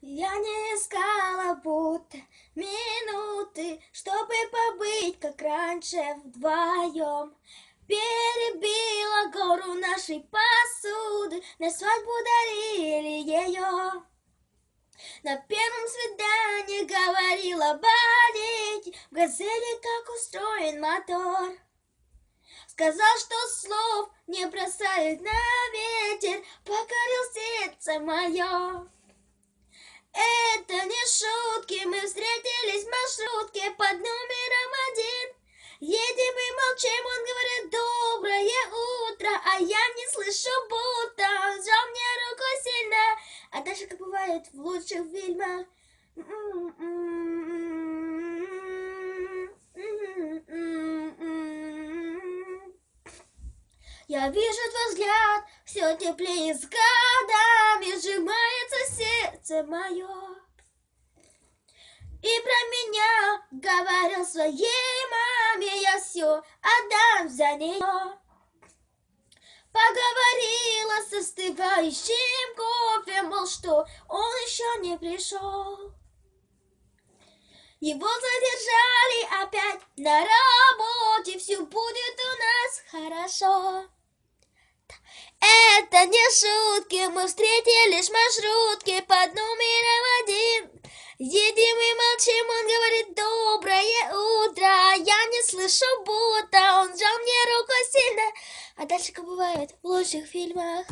Я не искала будто минуты, чтобы побыть, как раньше, вдвоем. Перебила гору нашей посуды, на свадьбу дарили ее. На первом свидании говорила болеть, в газели как устроен мотор. Сказал, что слов не бросает на ветер, покорил сердце мое. Это не шутки, мы встретились в маршрутке под номером один. Едем и молчим, он говорит доброе утро, а я не слышу будто он сжал мне руку сильно, а дальше, как бывает в лучших фильмах, Я вижу твой взгляд, все теплее с годами сердце мое. И про меня говорил своей маме, я все отдам за нее. Поговорила с остывающим кофе, мол, что он еще не пришел. Его задержали опять на работе, все будет у нас хорошо. Это не шутки, мы встретились в маршрутке под номером один. Едем и молчим, он говорит доброе утро, я не слышу будто он сжал мне руку сильно. А дальше, как бывает в лучших фильмах.